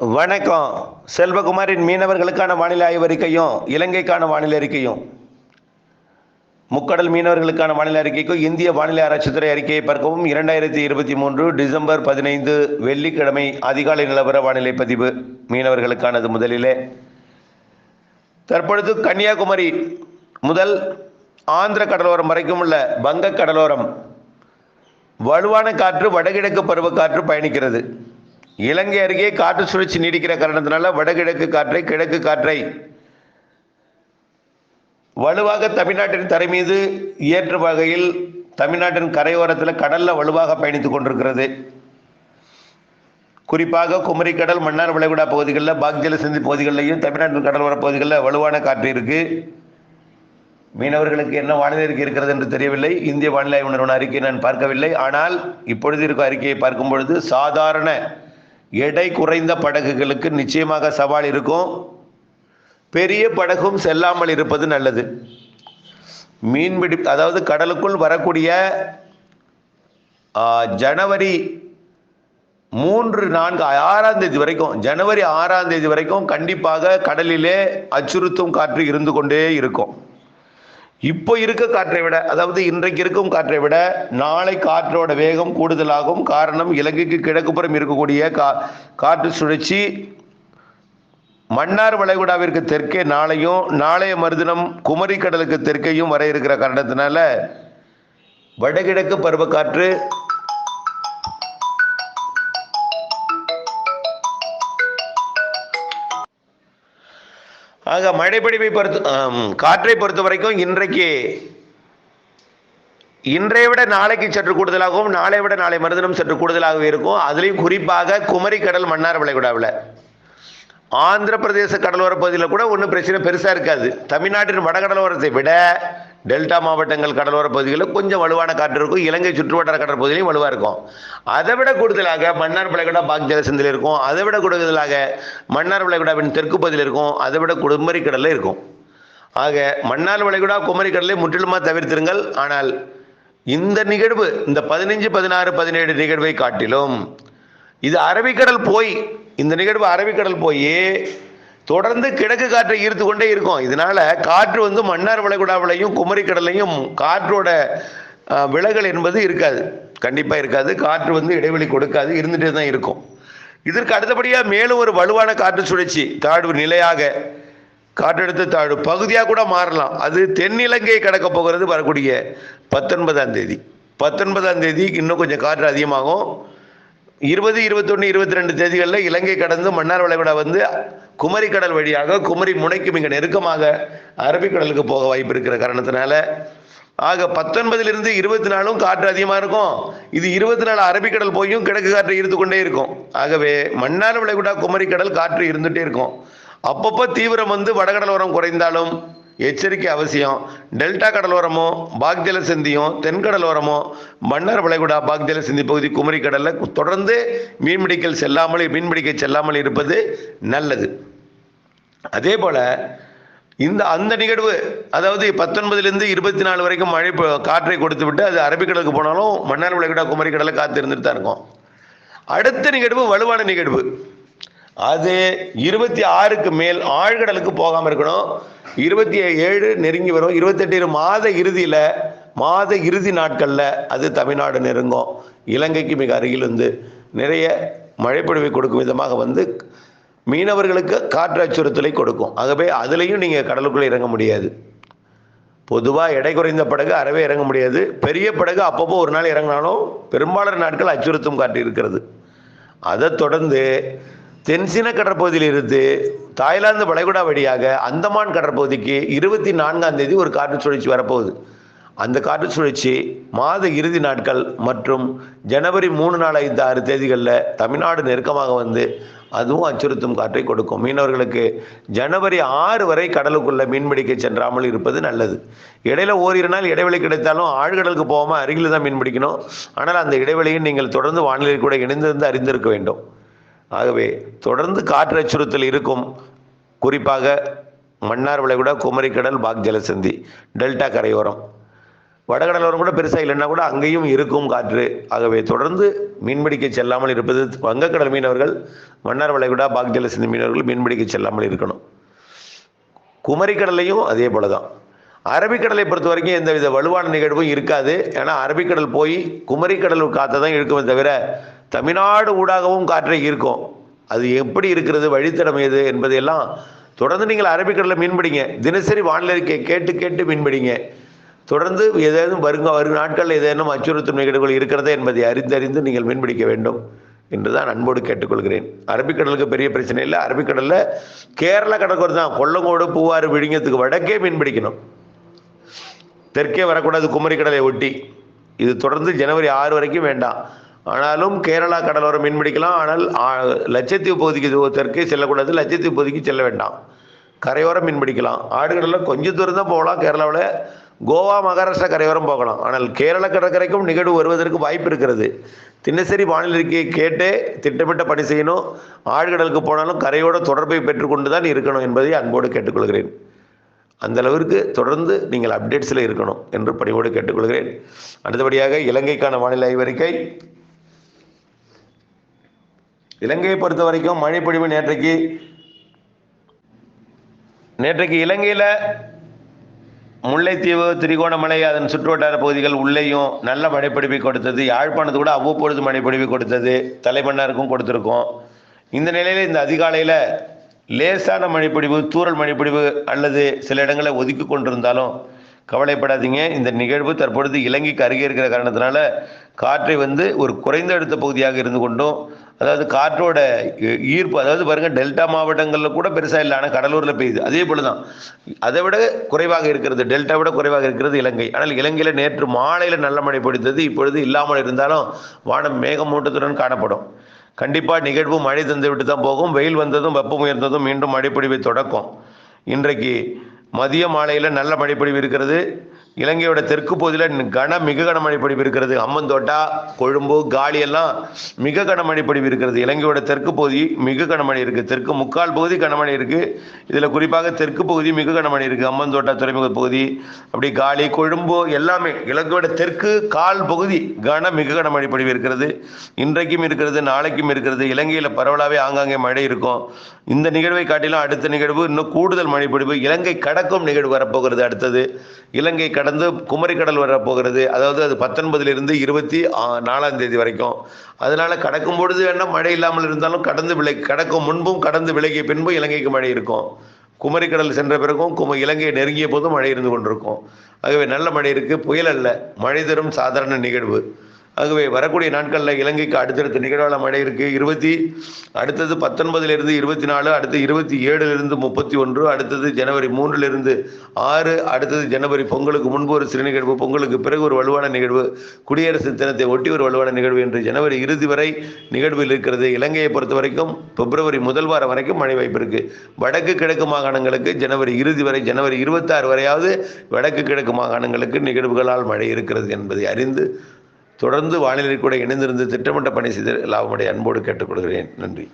வணக்கம். செல்வகுமாரின் மீனவர்களுக்கான வானிலை ஆய்வறிக்கையும் இலங்கைக்கான வானிலை அறிக்கையும். முக்கடல் மீனவர்களுக்கான வானிலை அறிக்கைக்கும் இந்திய வானிலை ஆராய்ச்சித்துறை அறிக்கையை பார்க்கவும். இரண்டாயிரத்தி இருபத்தி மூன்று டிசம்பர் பதினைந்து வெள்ளிக்கிழமை அதிகாலை நிலவர வானிலை பதிவு. மீனவர்களுக்கானது முதலிலே. தற்பொழுது கன்னியாகுமரி முதல் ஆந்திர கடலோரம் வரைக்கும் உள்ள வங்க கடலோரம் வலுவான காற்று வடகிழக்கு பருவக்காற்று பயணிக்கிறது. இலங்கை அருகே காற்று சுழற்சி நீடிக்கிற காரணத்தினால வடகிழக்கு காற்றை கிழக்கு காற்றை வலுவாக தமிழ்நாட்டின் தரை மீது ஏற்ற வகையில் தமிழ்நாட்டின் கரையோரத்தில் கடல்ல வலுவாக பயணித்துக் கொண்டிருக்கிறது. குறிப்பாக குமரிக்கடல் மன்னார் விளைகுடா பகுதிகளில் பாக்ஜல சிந்தி பகுதிகளிலையும் தமிழ்நாட்டின் கடலோர பகுதிகளில் வலுவான காற்று இருக்கு. மீனவர்களுக்கு என்ன வானிலை இருக்கிறது என்று தெரியவில்லை. இந்திய வானிலை ஆய்வு நிறுவன அறிக்கையை நான் பார்க்கவில்லை. ஆனால் இப்பொழுது இருக்கும் அறிக்கையை பார்க்கும் பொழுது சாதாரண எடை குறைந்த படகுகளுக்கு நிச்சயமாக சவால் இருக்கும். பெரிய படகும் செல்லாமல் இருப்பது நல்லது. மீன்பிடி அதாவது கடலுக்குள் வரக்கூடிய ஜனவரி மூன்று நான்கு ஆறாம் தேதி வரைக்கும் ஜனவரி ஆறாம் தேதி வரைக்கும் கண்டிப்பாக கடலிலே அச்சுறுத்தும் காற்று இருந்து கொண்டே இருக்கும். இப்போ இருக்க காற்றை விட அதாவது இன்றைக்கு இருக்கும் காற்றை விட நாளை காற்றோட வேகம் கூடுதலாகும். காரணம் இலங்கைக்கு கிழக்குப்புறம் இருக்கக்கூடிய கா காற்று சுழற்சி. மன்னார் வளைகுடாவிற்கு தெற்கே நாளையும் நாளைய மறுதினம் குமரி கடலுக்கு தெற்கையும் வர இருக்கிற காரணத்தினால வடகிழக்கு பருவக்காற்று ஆக மழைப்பிடிப்பை பொறுத்து காற்றை பொறுத்த வரைக்கும் இன்றைக்கு இன்றைய விட நாளைக்கு சற்று கூடுதலாகவும் நாளை விட நாளை மறுதினம் சற்று கூடுதலாகவே இருக்கும். அதுலேயும் குறிப்பாக குமரி கடல் மன்னார் விளைகுடாவில். ஆந்திர பிரதேச கடலோர பகுதியில் கூட ஒன்றும் பிரச்சனை பெருசாக இருக்காது. தமிழ்நாட்டின் வடகடலோரத்தை விட டெல்டா மாவட்டங்கள் கடலோர பகுதிகளில் கொஞ்சம் வலுவான காற்று இருக்கும். இலங்கை சுற்றுவட்டார கடல் பகுதியிலையும் வலுவாக இருக்கும். அதை விட கூடுதலாக மன்னார் விளைகுடா பாக் ஜலசந்தில் இருக்கும். அதை விட கூடுதலாக மன்னார் விளைகுடாவின் தெற்கு பகுதியில் இருக்கும். அதை விட குடும்பரி கடலில் இருக்கும். ஆக மன்னார் விளைகுடா குமரி கடலை முற்றிலுமாக தவிர்த்திருங்கள். ஆனால் இந்த நிகழ்வு இந்த பதினஞ்சு பதினாறு பதினேழு நிகழ்வை காட்டிலும் இது அரபிக்கடல் போய் இந்த நிகழ்வு அரபிக்கடல் போய் தொடர்ந்து கிழக்கு காற்றை ஈர்த்து கொண்டே இருக்கும். இதனால காற்று வந்து மன்னார் வளைகுடாவிலையும் குமரி கடலையும் காற்றோட விலகல் என்பது இருக்காது. கண்டிப்பாக இருக்காது. காற்று வந்து இடைவெளி கொடுக்காது. இருந்துகிட்டே தான் இருக்கும். இதற்கு அடுத்தபடியாக மேலும் ஒரு வலுவான காற்று சுழற்சி. தாழ்வு நிலையாக காற்றழுத்த தாழ்வு பகுதியாக கூட மாறலாம். அது தென்னிலங்கையை கடக்க போகிறது வரக்கூடிய பத்தொன்பதாம் தேதி. பத்தொன்பதாம் தேதி இன்னும் கொஞ்சம் காற்று அதிகமாகும். இருபது இருபத்தொன்று இருபத்தி ரெண்டு தேதிகளில் இலங்கை கடந்து மன்னார் வளைகுடா வந்து குமரி கடல் வழியாக குமரி முனைக்கு மிக நெருக்கமாக அரபிக்கடலுக்கு போக வாய்ப்பு இருக்கிற காரணத்தினால ஆக பத்தொன்பதிலிருந்து இருபத்தி நாலும் காற்று அதிகமாக இருக்கும். இது இருபத்தி நாலு அரபிக்கடல் போயும் கிழக்கு காற்றை இருந்து கொண்டே இருக்கும். ஆகவே மன்னார் விளைகுடா குமரி கடல் காற்று இருந்துகிட்டே இருக்கும். அப்பப்போ தீவிரம் வந்து வடகடலோரம் குறைந்தாலும் எச்சரிக்கை அவசியம். டெல்டா கடலோரமோ பாக்ஜல சிந்தியும் தென்கடலோரமோ மன்னார் வளைகுடா பாக்தில சிந்தி பகுதி குமரி கடலில் தொடர்ந்து மீன்பிடிக்கல் செல்லாமல் மீன்பிடிக்க செல்லாமல் இருப்பது நல்லது. அதே போல இந்த அந்த நிகழ்வு அதாவது பத்தொன்பதுலேருந்து இருபத்தி நாலு வரைக்கும் மழை காற்றை கொடுத்து விட்டு அது அரபிக்கடலுக்கு போனாலும் மன்னார் விளைகுடா குமரி கடலை காத்து இருந்துட்டு தான் இருக்கும். அடுத்த நிகழ்வு வலுவான நிகழ்வு. அது இருபத்தி ஆறுக்கு மேல் ஆழ்கடலுக்கு போகாமல் இருக்கணும். இருபத்தி ஏழு நெருங்கி வரும். இருபத்தெட்டு மாத இறுதியில் மாத இறுதி நாட்களில் அது தமிழ்நாடு நெருங்கும். இலங்கைக்கு மிக அருகில் வந்து நிறைய மழைப்பொழிவை கொடுக்கும் விதமாக வந்து மீனவர்களுக்கு காற்று அச்சுறுத்தலை கொடுக்கும். ஆகவே அதுலேயும் நீங்கள் கடலுக்குள்ளே இறங்க முடியாது. பொதுவாக எடை குறைந்த படகு அறவே இறங்க முடியாது. பெரிய படகு அப்பப்போ ஒரு நாள் இறங்கினாலும் பெரும்பாலான நாட்கள் அச்சுறுத்தும் காற்று இருக்கிறது. அதைத் தொடர்ந்து தென்சீன கடற்பகுதியில் இருந்து தாய்லாந்து வளைகுடா வழியாக அந்தமான் கடற்பகுதிக்கு இருபத்தி நான்காம் தேதி ஒரு காற்று சுழற்சி வரப்போகுது. அந்த காற்று சுழற்சி மாத இறுதி நாட்கள் மற்றும் ஜனவரி மூணு நாலு ஐந்து ஆறு தேதிகளில் தமிழ்நாடு நெருக்கமாக வந்து அதுவும் அச்சுறுத்தும் காற்றை கொடுக்கும். மீனவர்களுக்கு ஜனவரி ஆறு வரை கடலுக்குள்ளே மீன்பிடிக்க சென்றாமல் இருப்பது நல்லது. இடையில ஓரிரு நாள் இடைவெளி கிடைத்தாலும் ஆழ்கடலுக்கு போகாமல் அருகில் தான் மீன் பிடிக்கணும். ஆனால் அந்த இடைவெளியை நீங்கள் தொடர்ந்து வானிலை கூட இணைந்திருந்து அறிந்திருக்க வேண்டும். ஆகவே தொடர்ந்து காற்று அச்சுறுத்தல் இருக்கும். குறிப்பாக மன்னார் விளைகுடா குமரிக்கடல் பாக் ஜலசந்தி டெல்டா கரையோரம். வடகடலோரம் கூட பெருசாக இல்லைன்னா கூட அங்கேயும் இருக்கும் காற்று. ஆகவே தொடர்ந்து மீன்பிடிக்க செல்லாமல் இருப்பது வங்கக்கடல் மீனவர்கள் மன்னார் வளைகுடா பாக் ஜலசந்தி மீனவர்கள் மீன்பிடிக்க செல்லாமல் இருக்கணும். குமரிக்கடலையும் அதே போல தான் அரபிக்கடலை பொறுத்த வரைக்கும் எந்தவித வலுவான நிகழ்வும் இருக்காது. ஏன்னா அரபிக்கடல் போய் குமரிக்கடல் காற்றை தான் இருக்குமே தவிர தமிழ்நாடு ஊடாகவும் காற்றை ஈர்க்கும். அது எப்படி இருக்கிறது வழித்தடம் எது என்பதையெல்லாம் தொடர்ந்து நீங்கள் அரபிக்கடலில் மீன்பிடிங்க. தினசரி வானிலை அறிக்கையை கேட்டு கேட்டு மீன்பிடிங்க. தொடர்ந்து ஏதேனும் வருங்க வரும் நாட்களில் ஏதேனும் அச்சுறுத்தும் நிகழ்வுகள் இருக்கிறதா என்பதை அறிந்தறிந்து நீங்கள் மீன்பிடிக்க வேண்டும் என்று தான் அன்போடு கேட்டுக்கொள்கிறேன். அரபிக்கடலுக்கு பெரிய பிரச்சனை இல்லை. அரபிக்கடலில் கேரள கடற்கரை தான். கொல்லங்கோடு பூவாறு விழுங்கத்துக்கு வடக்கே மீன் பிடிக்கணும் தெற்கே வரக்கூடாது குமரிக்கடலை ஒட்டி. இது தொடர்ந்து ஜனவரி ஆறு வரைக்கும் வேண்டாம். ஆனாலும் கேரளா கடலோரம் மீன் பிடிக்கலாம் ஆனால் லட்சத்தீவு பகுதிக்கு இது தெற்கே செல்லக்கூடாது. லட்சத்தீவு பகுதிக்கு செல்ல வேண்டாம். கரையோரம் மீன் பிடிக்கலாம் ஆடுகளில் கொஞ்சம் தூரம் தான் போகலாம். கேரளாவில் கோவா மகாராஷ்டிரா கரையோரம் போகலாம். ஆனால் கேரள கடற்கரைக்கும் நிகழ்வு வருவதற்கு வாய்ப்பு இருக்கிறது. தினசரி வானிலை அறிக்கையை கேட்டே திட்டமிட்ட பணி செய்யணும். ஆழ்கடலுக்கு போனாலும் கரையோட தொடர்பை பெற்றுக்கொண்டு தான் இருக்கணும் என்பதை அன்போடு கேட்டுக்கொள்கிறேன். அந்த அளவிற்கு தொடர்ந்து நீங்கள் அப்டேட்ஸில் இருக்கணும் என்று பணிவோடு கேட்டுக்கொள்கிறேன். அடுத்தபடியாக இலங்கைக்கான வானிலை ஆய்வறிக்கை இலங்கையை பொறுத்த வரைக்கும் மழைப்பொழிவு நேற்றைக்கு நேற்றைக்கு இலங்கையில் முல்லைத்தீவு திரிகோணமலை அதன் சுற்றுவட்டார பகுதிகள் உள்ளேயும் நல்ல மழைப்பொழிவை கொடுத்தது. யாழ்ப்பாணத்து கூட அவ்வப்பொழுது மழைப்பொழிவை கொடுத்தது. தலைமன்னாருக்கும் கொடுத்துருக்கோம். இந்த நிலையில் இந்த அதிகாலையில் லேசான மழைப்பொழிவு தூரல் மழைப்பொழிவு அல்லது சில இடங்களை ஒதுக்கி கொண்டிருந்தாலும் கவலைப்படாதீங்க. இந்த நிகழ்வு தற்பொழுது இலங்கைக்கு அருகே இருக்கிற காரணத்தினால காற்றை வந்து ஒரு குறைந்த அழுத்த பகுதியாக இருந்து கொண்டும் அதாவது காற்றோட ஈர்ப்பு அதாவது பாருங்க டெல்டா மாவட்டங்களில் கூட பெருசாக இல்லை. ஆனால் கடலூரில் பெய்யுது. அதே போல தான் அதை விட குறைவாக இருக்கிறது டெல்டா விட குறைவாக இருக்கிறது இலங்கை. ஆனால் இலங்கையில் நேற்று மாலையில் நல்ல மழை பொழித்தது இப்பொழுது இல்லாமல் இருந்தாலும் வானம் மேகமூட்டத்துடன் காணப்படும். கண்டிப்பாக நிகழ்வு மழை தந்து விட்டு தான் போகும். வெயில் வந்ததும் வெப்பம் உயர்ந்ததும் மீண்டும் மழைப்பொழிவை தொடக்கும். இன்றைக்கு மதிய மாலையில் நல்ல மழைப்பொழிவு இருக்கிறது. இலங்கையோட தெற்கு பகுதியில் கன மிக கனமழை மழைப்பொழிவு இருக்கிறது. அம்மந்தோட்டா கொழும்பு காலி எல்லாம் மிக கனமழை பொழிவு இருக்கிறது. இலங்கையோட தெற்கு பகுதி மிக கனமழை இருக்குது தெற்கு முக்கால் பகுதி கனமழை இருக்குது இதில் குறிப்பாக தெற்கு பகுதி மிக கனமழை இருக்குது அம்மந்தோட்டா துறைமுக பகுதி அப்படி காலி கொழும்பு எல்லாமே இலங்கையோட தெற்கு கால் பகுதி கன மிக கனமழை பொழிவு இருக்கிறது. இன்றைக்கும் இருக்கிறது நாளைக்கும் இருக்கிறது. இலங்கையில் பரவலாகவே ஆங்காங்கே மழை இருக்கும். இந்த நிகழ்வை காட்டிலும் அடுத்த நிகழ்வு இன்னும் கூடுதல் மழை பொழிவு. இலங்கை கடக்கும் நிகழ்வு வரப்போகிறது அடுத்தது. இலங்கை கடந்து குமரிக்கடல் வரப்போகிறது அதாவது அது பத்தொன்பதுலேருந்து இருபத்தி நாலாம் தேதி வரைக்கும். அதனால் கடக்கும் பொழுது வேணா மழை இல்லாமல் இருந்தாலும் கடந்து விலை கடக்கும் முன்பும் கடந்து விலகிய பின்பும் இலங்கைக்கு மழை இருக்கும். குமரிக்கடல் சென்ற பிறகும் கும இலங்கையை நெருங்கிய போதும் மழை இருந்து கொண்டிருக்கும். ஆகவே நல்ல மழை இருக்குது புயல் அல்ல மழை தரும் சாதாரண நிகழ்வு. ஆகவே வரக்கூடிய நாட்களில் இலங்கைக்கு அடுத்தடுத்த நிகழ்வான மழை இருக்கு. இருபத்தி அடுத்தது பத்தொன்பதிலிருந்து இருபத்தி நாலு அடுத்து இருபத்தி ஏழுலிருந்து முப்பத்தி ஒன்று அடுத்தது ஜனவரி மூன்றிலிருந்து ஆறு அடுத்தது ஜனவரி பொங்கலுக்கு முன்பு ஒரு சிறு நிகழ்வு பொங்கலுக்கு பிறகு ஒரு வலுவான நிகழ்வு குடியரசு தினத்தை ஒட்டி ஒரு வலுவான நிகழ்வு என்று ஜனவரி இறுதி வரை நிகழ்வில் இருக்கிறது. இலங்கையை பொறுத்த வரைக்கும் பிப்ரவரி முதல் வாரம் வரைக்கும் மழை வாய்ப்பு இருக்கு. வடக்கு கிழக்கு மாகாணங்களுக்கு ஜனவரி இறுதி வரை ஜனவரி இருபத்தாறு வரையாவது வடக்கு கிழக்கு மாகாணங்களுக்கு நிகழ்வுகளால் மழை இருக்கிறது என்பதை அறிந்து தொடர்ந்து வானிலை கூட இணைந்திருந்து திட்டமிட்ட பணி செய்து லாபமடைய அன்போடு கேட்டுக்கொள்கிறேன். நன்றி.